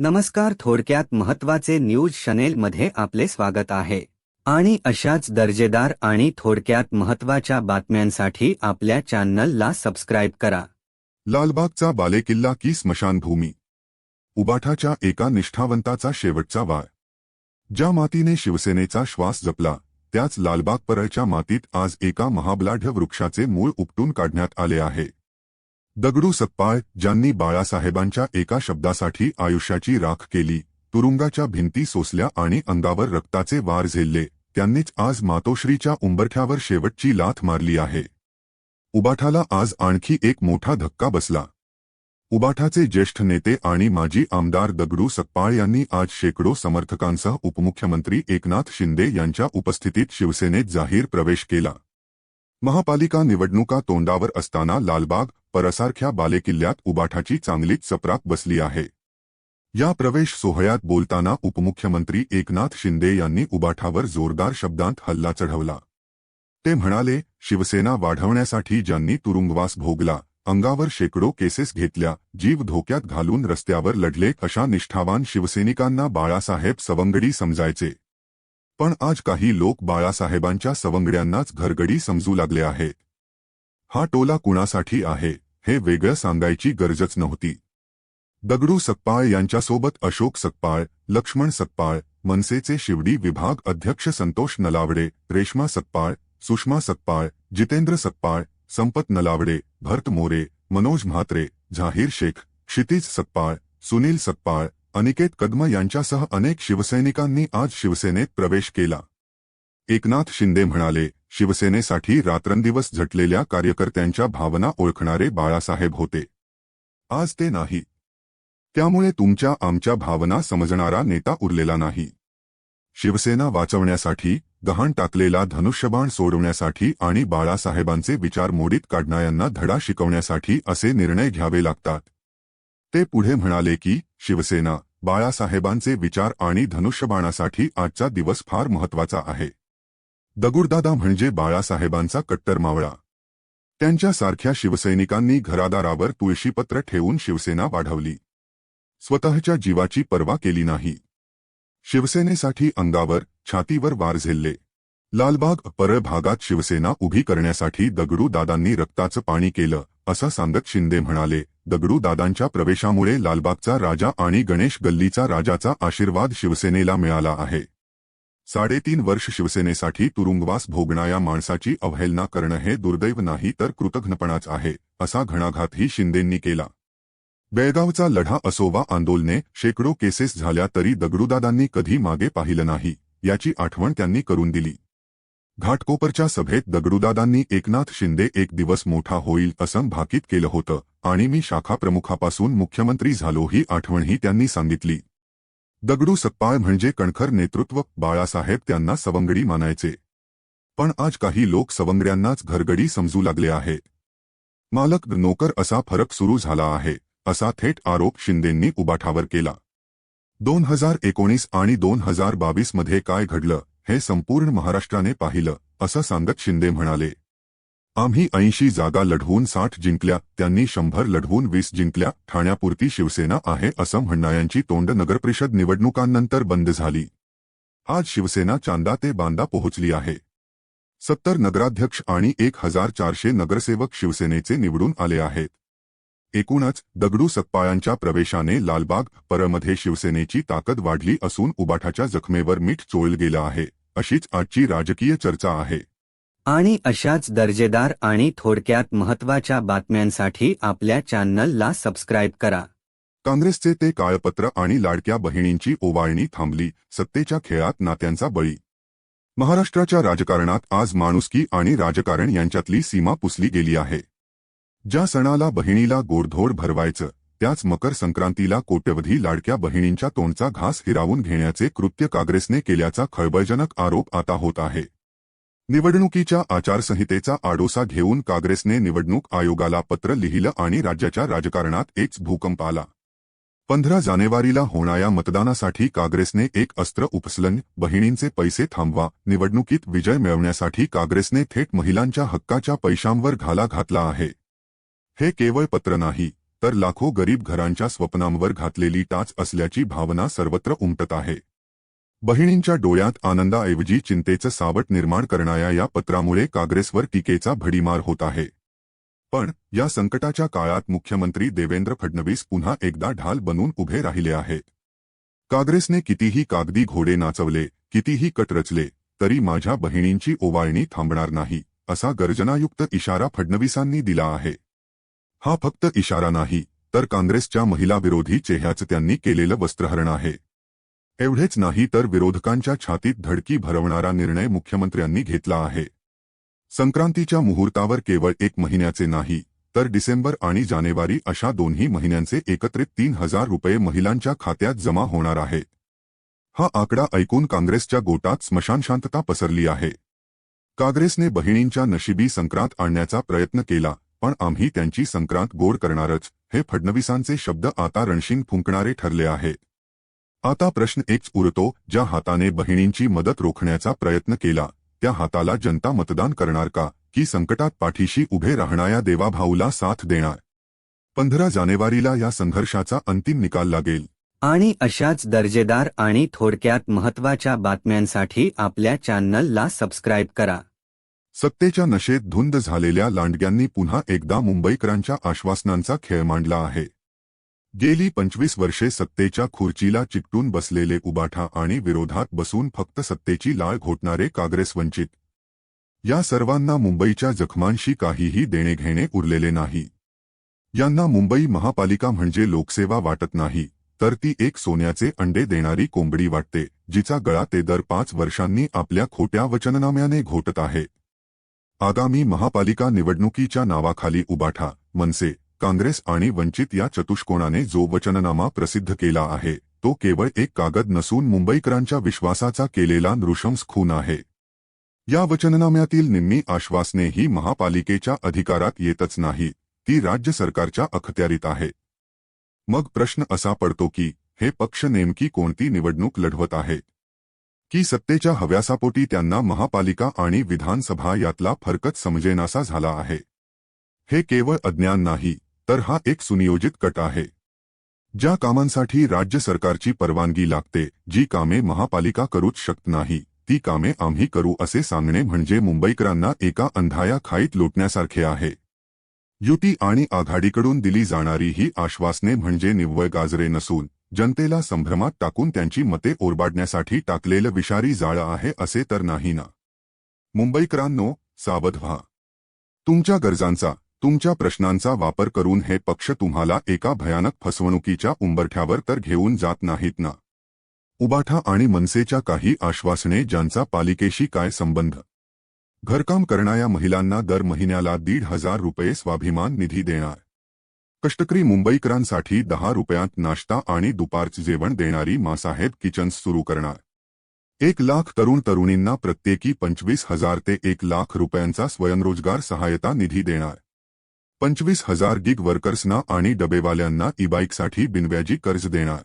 नमस्कार थोडक्यात महत्त्वाचे न्यूजमध्ये आपले स्वागत आहे. आणि अशाच दर्जेदार आणि थोडक्यात महत्त्वाच्या बातम्यांसाठी आपल्या चॅनलला सबस्क्राईब करा. लालबागचा बालेकिल्ला की स्मशानभूमी? उबाठाच्या एका निष्ठावंताचा शेवटचा वार. ज्या मातीने शिवसेनेचा श्वास जपला त्याच लालबाग परळच्या मातीत आज एका महाबलाढ्य वृक्षाचे मूळ उपटून काढण्यात आले आहे. दगडू सप्पाळ ज्यांनी बाळासाहेबांच्या एका शब्दासाठी आयुष्याची राख केली तुरुंगाच्या भिंती सोसल्या आणि अंगावर रक्ताचे वार झेलले त्यांनीच आज मातोश्रीच्या उंबरठ्यावर शेवटची लाथ मारली आहे. उबाठाला आज आणखी एक मोठा धक्का बसला. उबाठाचे ज्येष्ठ नेते आणि माजी आमदार दगडू सकपाळ यांनी आज शेकडो समर्थकांसह उपमुख्यमंत्री एकनाथ शिंदे यांच्या उपस्थितीत शिवसेनेत जाहीर प्रवेश केला. महापालिका निवडणुका तोंडावर असताना लालबाग परसारख्या बालेकिल्ल्यात उबाठाची चांगलीच चपराक बसली आहे. या प्रवेश सोहळ्यात बोलताना उपमुख्यमंत्री एकनाथ शिंदे यांनी उबाठावर जोरदार शब्दांत हल्ला चढवला. ते म्हणाले शिवसेना वाढवण्यासाठी ज्यांनी तुरुंगवास भोगला अंगावर शेकडो केसेस घेतल्या जीव धोक्यात घालून रस्त्यावर लढले अशा निष्ठावान शिवसैनिकांना बाळासाहेब सवंगडी समजायचे. पण आज काही लोक बाळासाहेबांच्या सवंगड्यांनाच घरगडी समजू लागले आहेत हा टोला कुणासाठी आहे हे वेगळं सांगायची गरजच नव्हती. दगडू सकपाळ यांच्यासोबत अशोक सकपाळ लक्ष्मण सकपाळ मनसेचे शिवडी विभाग अध्यक्ष संतोष नलावडे रेश्मा सकपाळ सुषमा सकपाळ जितेंद्र सकपाळ संपत नलावडे भरत मोरे मनोज म्हात्रे झाहीर शेख क्षितिज सकपाळ सुनील सकपाळ अनिकेत कदम यांच्यासह अनेक शिवसैनिकांनी आज शिवसेनेत प्रवेश केला. एकनाथ शिंदे म्हणाले शिवसेनेसाठी रात्रंदिवस झटलेल्या कार्यकर्त्यांच्या भावना ओळखणारे बाळासाहेब होते. आज ते नाही. त्यामुळे तुमच्या आमच्या भावना समजणारा नेता उरलेला नाही. शिवसेना वाचवण्यासाठी गहाण टाकलेला धनुष्यबाण सोडवण्यासाठी आणि बाळासाहेबांचे विचार मोडीत काढणाऱ्यांना धडा शिकवण्यासाठी असे निर्णय घ्यावे लागतात. ते पुढे म्हणाले की शिवसेना बाळासाहेबांचे विचार आणि धनुष्यबाणासाठी आजचा दिवस फार महत्त्वाचा आहे. दगुडदादा म्हणजे बाळासाहेबांचा कट्टर मावळा. त्यांच्यासारख्या शिवसैनिकांनी घरादारावर तुळशीपत्र ठेवून शिवसेना वाढवली. स्वतःच्या जीवाची पर्वा केली नाही. शिवसेनेसाठी अंगावर छातीवर वार झेलले. लालबाग परळ भागात शिवसेना उभी करण्यासाठी दगडू दादांनी रक्ताचं पाणी केलं असं सांगत शिंदे म्हणाले दगडू दादांच्या प्रवेशामुळे लालबागचा राजा आणि गणेश गल्लीचा राजाचा आशीर्वाद शिवसेनेला मिळाला आहे. साडेतीन वर्ष शिवसेनेसाठी तुरुंगवास भोगणाऱ्या माणसाची अवहेलना करणं हे दुर्दैव नाही तर कृतघ्नपणाच आहे असा घणाघातही शिंदेंनी केला. बेळगावचा लढा असोवा आंदोलने शेकडो केसेस झाल्या तरी दगडूदादांनी कधी मागे पाहिलं नाही याची आठवण त्यांनी करून दिली. घाटकोपरच्या सभेत दगडूदादांनी एकनाथ शिंदे एक दिवस मोठा होईल असं भाकीत केलं होतं आणि मी शाखा प्रमुखापासून मुख्यमंत्री झालो ही आठवणही त्यांनी सांगितली. दगडू सप्पाळ म्हणजे कणखर नेतृत्व बाळासाहेब त्यांना सवंगडी मानायचे. पण आज काही लोक सवंगड्यांनाच घरगडी समजू लागले आहे. मालक नोकर असा फरक सुरू झाला आहे असा थेट आरोप शिंदेंनी उबाठावर केला. दोन हजार एकोणीस आणि दोन हजार बावीसमध्ये काय घडलं हे संपूर्ण महाराष्ट्राने पाहिलं असं सांगत शिंदे म्हणाले. आम्ही ऐंशी जागा लढवून साठ जिंकल्या त्यांनी शंभर लढवून वीस जिंकल्या ठाण्यापुरती शिवसेना आहे असं म्हणणाऱ्यांची तोंड नगरपरिषद निवडणुकांनंतर बंद झाली. आज शिवसेना चांदा ते बांदा पोहोचली आहे. सत्तर नगराध्यक्ष आणि एक हजार चारशे नगरसेवक शिवसेनेचे निवडून आले आहेत. एकूणच दगडू सकपाळांच्या प्रवेशाने लालबाग परमध्ये शिवसेनेची ताकद वाढली असून उबाठाच्या जखमेवर मीठ चोळलं गेलं आहे अशीच आजची राजकीय चर्चा आहे. आणि अशाच दर्जेदार आणि थोडक्यात महत्त्वाच्या बातम्यांसाठी आपल्या चॅनलला सबस्क्राईब करा. काँग्रेसचे ते काळपत्र आणि लाडक्या बहिणींची ओवाळणी थांबली सत्तेच्या खेळात नात्यांचा बळी. महाराष्ट्राच्या राजकारणात आज माणुसकी आणि राजकारण यांच्यातली सीमा पुसली गेली आहे. ज्या सणाला बहिणीला गोडधोड भरवायचं त्याच मकर संक्रांतीला कोट्यवधी लाडक्या बहिणींच्या तोंडचा घास हिरावून घेण्याचे कृत्य काँग्रेसने केल्याचा खळबळजनक आरोप आता होत आहे. निवडणुकीच्या आचारसंहितेचा आडोसा घेऊन काँग्रेसने निवडणूक आयोगाला पत्र लिहिलं आणि राज्याच्या राजकारणात एकच भूकंप आला. पंधरा जानेवारीला होणाऱ्या मतदानासाठी काँग्रेसने एक अस्त्र उपसलन बहिणींचे पैसे थांबवा निवडणुकीत विजय मिळवण्यासाठी काँग्रेसने थेट महिलांच्या हक्काच्या पैशांवर घाला घातला आहे. हे केवळ पत्र नाही तर लाखो गरीब घरांच्या स्वप्नांवर घातलेली टाच असल्याची भावना सर्वत्र उमटत आहे. बहिणींच्या डोळ्यात आनंदाऐवजी चिंतेचं सावट निर्माण करणाऱ्या या पत्रामुळे काँग्रेसवर टीकेचा भडीमार होत आहे. पण या संकटाच्या काळात मुख्यमंत्री देवेंद्र फडणवीस पुन्हा एकदा ढाल बनून उभे राहिले आहेत. काँग्रेसने कितीही कागदी घोडे नाचवले कितीही कट रचले तरी माझ्या बहिणींची ओवाळणी थांबणार नाही असा गर्जनायुक्त इशारा फडणवीसांनी दिला आहे. हा फक्त इशारा नाही तर काँग्रेसच्या महिलाविरोधी चेह्याचं त्यांनी केलेलं वस्त्रहरण आहे. एवढेच नाही तर विरोधकांच्या छातीत धडकी भरवणारा निर्णय मुख्यमंत्र्यांनी घेतला आहे. संक्रांतीच्या मुहूर्तावर केवळ एक महिन्याचे नाही तर डिसेंबर आणि जानेवारी अशा दोन्ही महिन्यांचे एकत्रित तीन हजार रुपये महिलांच्या खात्यात जमा होणार आहे. हा आकडा ऐकून काँग्रेसच्या गोटात स्मशानशांतता पसरली आहे. काँग्रेसने बहिणींच्या नशिबी संक्रांत आणण्याचा प्रयत्न केला पण आम्ही त्यांची संक्रांत गोड करणारच हे फडणवीसांचे शब्द आता रणशिंग फुंकणारे ठरले आहेत आता प्रश्न एकच उरतो ज्या हाताने बहिणींची मदत रोखण्याचा प्रयत्न केला त्या हाताला जनता मतदान करणार का? की संकटात पाठीशी उभे राहणाऱ्या देवाभाऊला साथ देणार? पंधरा जानेवारीला या संघर्षाचा अंतिम निकाल लागेल. आणि अशाच दर्जेदार आणि थोडक्यात महत्त्वाच्या बातम्यांसाठी आपल्या चॅनलला सबस्क्राईब करा. सत्तेच्या नशेत धुंद झालेल्या लांडग्यांनी पुन्हा एकदा मुंबईकरांच्या आश्वासनांचा खेळ मांडला आहे. गेली पंचवीस वर्षे सत्तेच्या खुर्चीला चिकटून बसलेले उबाठा आणि विरोधात बसून फक्त सत्तेची लाळ घोटणारे काँग्रेस वंचित. या सर्वांना मुंबईच्या जखमांशी काहीही देणेघेणे उरलेले नाही. यांना मुंबई महापालिका म्हणजे लोकसेवा वाटत नाही तर ती एक सोन्याचे अंडे देणारी कोंबडी वाटते जिचा गळा ते दर पाच वर्षांनी आपल्या खोट्या वचननाम्याने घोटत आहे. आगामी महापालिका निवडणुकीच्या नावाखाली उबाठा मनसे काँग्रेस आणि वंचित या चतुष्कोणाने जो वचननामा प्रसिद्ध केला आहे तो केवळ एक कागद नसून मुंबईकरांच्या विश्वासाचा केलेला नृशंस खून आहे. या वचननाम्यातील निम्मी आश्वासने ही महापालिकेच्या अधिकारात येतच नाही ती राज्य सरकारच्या अखत्यारीत आहे. मग प्रश्न असा पडतो की हे पक्ष नेमकी कोणती निवडणूक लढवत आहे? की सत्तेच्या हव्यासापोटी त्यांना महापालिका आणि विधानसभा यातला फरकच समजेनासा झाला आहे? हे केवळ अज्ञान नाही तर हा एक सुनियोजित कट आहे. ज्या कामांसाठी राज्य सरकारची परवानगी लागते, जी कामे महापालिका करूच शकत नाही, ती कामे आम्ही करू असे सांगणे म्हणजे मुंबईकरांना एका अंधाया खाईत लोटण्यासारखे आहे. युती आणि आघाडीकडून दिली जाणारी ही आश्वासने म्हणजे निव्वळ गाजरे नसून, जनतेला संभ्रमात टाकून त्यांची मते ओरबाडण्यासाठी टाकलेलं विषारी जाळं आहे असे तर नाही ना. मुंबईकरांनो, सावध व्हा. तुमच्या गरजांचा तुमच्या प्रश्नांचा वापर करून पक्ष तुम्हाला एका भयानक फसवणुकीच्या उंबरठ्यावर तर घेऊन जात नाहीत ना? उबाठा आणि मनसेच्या काही आश्वासने ज्यांचा पालिकेशी काय संबंध? घरकाम करणाऱ्या महिलांना दर महिन्याला दीड हज़ार रुपये स्वाभिमान निधी देणार. कष्टकरी मुंबईकरांसाठी दहा रुपयात नाश्ता आणि दुपारचं जेवण देणारी मासाहेब किचन्स सुरू करणार. एक लाख तरुण तरुणींना प्रत्येकी पंचवीस हज़ार ते एक लाख रुपयांचा स्वयंरोजगार सहायता निधी देणार. पंचवीस हजार गिग वर्कर्सना आणि डबेवाल्यांना ई बाईकसाठी बिनव्याजी कर्ज देणार.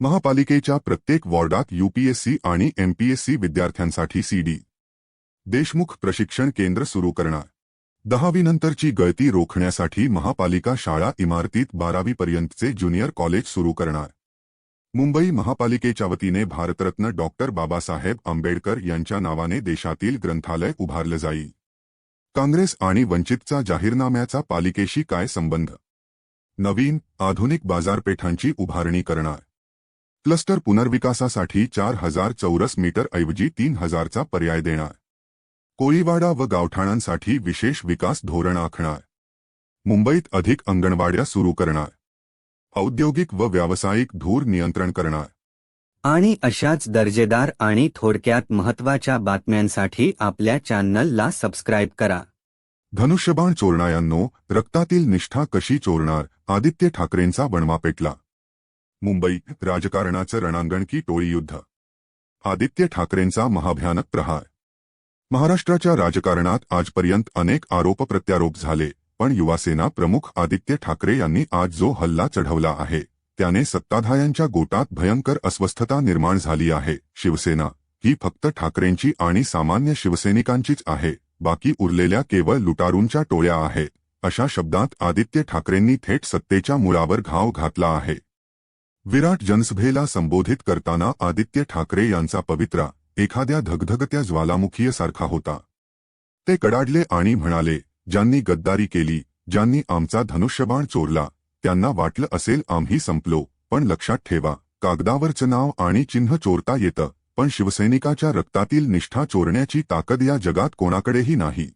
महापालिकेच्या प्रत्येक वॉर्डात यूपीएससी आणि एमपीएससी विद्यार्थ्यांसाठी सीडी देशमुख प्रशिक्षण केंद्र सुरू करणार. दहावीनंतरची गळती रोखण्यासाठी महापालिका शाळा इमारतीत बारावीपर्यंतचे ज्युनियर कॉलेज सुरू करणार. मुंबई महापालिकेच्या वतीने भारतरत्न डॉक्टर बाबासाहेब आंबेडकर यांच्या नावाने देशातील ग्रंथालय उभारलं जाईल. काँग्रेस आणि वंचितचा जाहीरनाम्याचा पालिकेशी काय संबंध? नवीन आधुनिक बाजारपेठांची उभारणी करणार. क्लस्टर पुनर्विकासासाठी चार हजार चौरस मीटर ऐवजी तीन हजारचा पर्याय देणार. कोळीवाडा व गावठाणांसाठी विशेष विकास धोरण आखणार. मुंबईत अधिक अंगणवाड्या सुरू करणार. औद्योगिक व व्यावसायिक धूर नियंत्रण करणार. आणि अशाच दर्जेदार आणि थोडक्यात महत्त्वाच्या बातम्यांसाठी आपल्या चॅनलला सबस्क्राईब करा. धनुष्यबाण चोरणायांनो रक्तातील निष्ठा कशी चोरणार? आदित्य ठाकरेंचा बनवा पेटला. मुंबई राजकारणाचं रणांगण की टोळी युद्ध? आदित्य ठाकरेंचा महाभयानक प्रहार. महाराष्ट्राच्या राजकारणात आजपर्यंत अनेक आरोप प्रत्यारोप झाले पण युवासेना प्रमुख आदित्य ठाकरे यांनी आज जो हल्ला चढवला आहे त्याने सत्ताधाऱ्यांच्या गोटात भयंकर अस्वस्थता निर्माण झाली आहे. शिवसेना ही फक्त ठाकरेंची आणि सामान्य शिवसैनिकांचीच आहे. बाकी उरलेल्या केवळ लुटारूंच्या टोळ्या आहे. अशा शब्दात आदित्य ठाकरेंनी थेट सत्तेच्या मुळावर घाव घातला आहे. विराट जनसभेला संबोधित करताना आदित्य ठाकरे यांचा पवित्रा एखाद्या धगधगत्या ज्वालामुखीयसारखा होता. ते कडाडले आणि म्हणाले ज्यांनी गद्दारी केली ज्यांनी आमचा धनुष्यबाण चोरला त्यांना वाटलं असेल आम्ही संपलो. पण लक्षात ठेवा, कागदावरचं नाव आणि चिन्ह चोरता येतं, पण शिवसैनिकाच्या रक्तातील निष्ठा चोरण्याची ताकद या जगात कोणाकडेही नाही.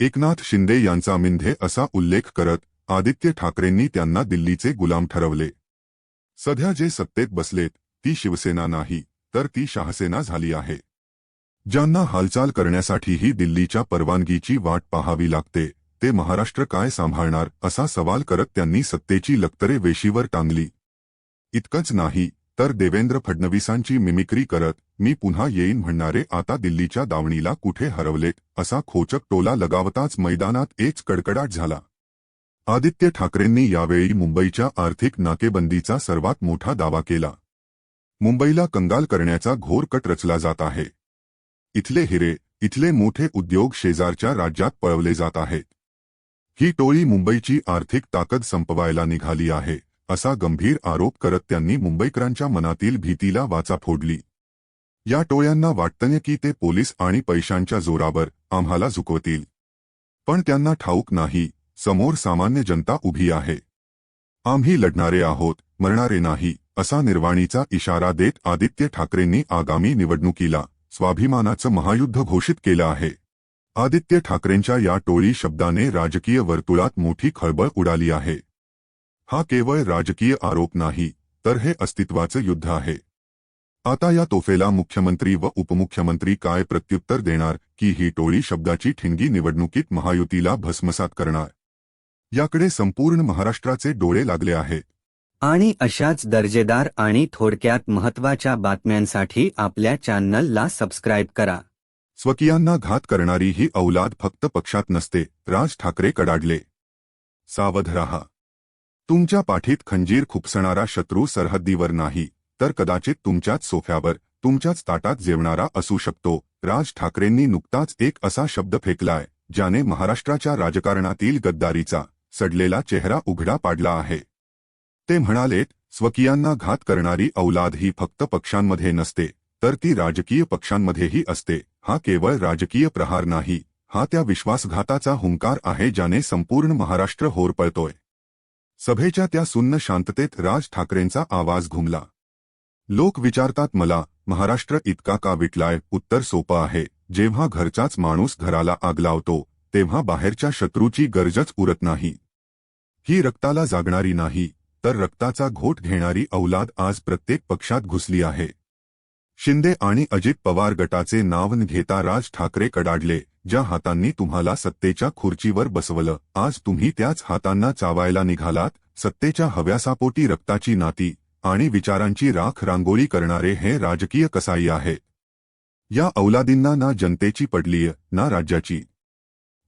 एकनाथ शिंदे यांचा मिंधे असा उल्लेख करत आदित्य ठाकरेंनी त्यांना दिल्लीचे गुलाम ठरवले. सध्या जे सत्तेत बसलेत, ती शिवसेना नाही, तर ती शहासेना झाली आहे. ज्यांना हालचाल करण्यासाठीही दिल्लीच्या परवानगीची वाट पाहावी लागते ते महाराष्ट्र काय सांभाळणार असा सवाल करत त्यांनी सत्तेची लक्तरे वेशीवर टांगली. इतकंच नाही तर देवेंद्र फडणवीसांची मिमिक्री करत मी पुन्हा येईन म्हणणारे आता दिल्लीच्या दावणीला कुठे हरवलेत असा खोचक टोला लगावताच मैदानात एक कडकडाट झाला. आदित्य ठाकरेंनी यावेळी मुंबईच्या आर्थिक नाकेबंदीचा सर्वात मोठा दावा केला. मुंबईला कंगाल करण्याचा घोर कट रचला जात आहे. इथले हिरे इथले मोठे उद्योग शेजारच्या राज्यात पळवले जात आहेत. ही टोळी मुंबईची आर्थिक ताकद संपवायला निघाली आहे असा गंभीर आरोप करत त्यांनी मुंबईकरांच्या मनातील भीतीला वाचा फोडली. या टोळ्यांना वाटतने की ते पोलीस आणि पैशांच्या जोरावर आम्हाला झुकवतील. पण त्यांना ठाऊक नाही समोर सामान्य जनता उभी आहे. आम्ही लढणारे आहोत मरणारे नाही असा निर्वाणीचा इशारा देत आदित्य ठाकरेंनी आगामी निवडणुकीला स्वाभिमानाचं महायुद्ध घोषित केलं आहे. आदित्य ठाकरेंच्या या टोळी शब्दाने राजकीय वर्तुळात मोठी खळबळ उडाली आहे. हा केवळ राजकीय आरोप नाही तर हे अस्तित्वाचं युद्ध आहे. आता या तोफेला मुख्यमंत्री व उपमुख्यमंत्री काय प्रत्युत्तर देणार की ही टोळी शब्दाची ठिणगी निवडणुकीत महायुतीला भस्मसात करणार? याकडे संपूर्ण महाराष्ट्राचे डोळे लागले आहेत आणि अशाच दर्जेदार आणि थोडक्यात महत्त्वाच्या बातम्यांसाठी आपल्या चॅनलला सबस्क्राईब करा. स्वकीयांना घात करणारी ही औलाद फक्त पक्षात नसते राज ठाकरे कडाडले. सावध रहा. तुमच्या पाठीत खंजीर खुपसणारा शत्रू सरहद्दीवर नाही तर कदाचित तुमच्याच सोफ्यावर तुमच्याच ताटात जेवणारा असू शकतो. राज ठाकरेंनी नुकताच एक असा शब्द फेकलाय ज्याने महाराष्ट्राच्या राजकारणातील गद्दारीचा सडलेला चेहरा उघडा पाडला आहे. ते म्हणालेत स्वकीयांना घात करणारी औलाद ही फक्त पक्षांमध्ये नसते तर ती राजकीय पक्षांमध्येही असते. हा केवळ राजकीय प्रहार नाही हा त्या विश्वासघाताचा हुंकार आहे ज्याने संपूर्ण महाराष्ट्र होरपळतोय. सभेच्या त्या सुन्न शांततेत राज ठाकरेंचा आवाज घुमला. लोक विचारतात मला महाराष्ट्र इतका का विटलाय? उत्तर सोपं आहे. जेव्हा घरचाच माणूस घराला आग लावतो तेव्हा बाहेरच्या शत्रूची गरजच उरत नाही. ही रक्ताला जागणारी नाही तर रक्ताचा घोट घेणारी औलाद आज प्रत्येक पक्षात घुसली आहे. शिंदे आणि अजित पवार गटाचे नाव न घेता राज ठाकरे कडाडले ज्या हातांनी तुम्हाला सत्तेच्या खुर्चीवर बसवलं. आज तुम्ही त्याच हातांना चावायला निघालात सत्तेच्या हव्यासापोटी रक्ताची नाती आणि विचारांची राख रांगोळी करणारे हे राजकीय कसाई आहे. या औलादींना ना जनतेची पडलीय ना राज्याची.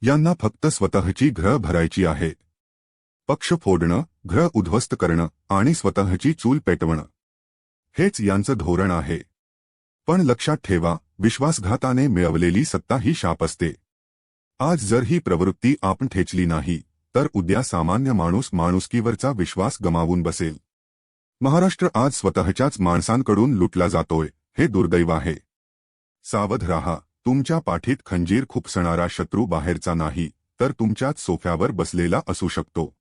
यांना फक्त स्वतःची घ्रह भरायची आहे. पक्ष फोडणं घ्रह उद्ध्वस्त करणं आणि स्वतःची चूल पेटवणं. हेच यांचं धोरण आहे. पण लक्षात ठेवा विश्वासघाताने मिळवलेली सत्ता ही शाप असते. आज जर ही प्रवृत्ती आपण ठेचली नाही तर उद्या सामान्य माणूस माणुसकीवरचा विश्वास गमावून बसेल. महाराष्ट्र आज स्वतःच्याच माणसांकडून लुटला जातोय हे दुर्दैव आहे. सावध राहा तुमच्या पाठीत खंजीर खुपसणारा शत्रू बाहेरचा नाही तर तुमच्याच सोफ्यावर बसलेला असू शकतो.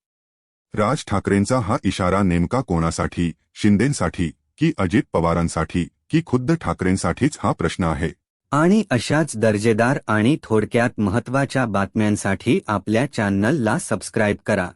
राज ठाकरेंचा हा इशारा नेमका कोणासाठी शिंदेंसाठी की अजित पवारांसाठी? की खुद्द ठाकरेंसाठीच हा प्रश्न आहे. आणि अशाच दर्जेदार आणि थोडक्यात महत्त्वाच्या बातम्यांसाठी आपल्या चॅनलला सबस्क्राईब करा.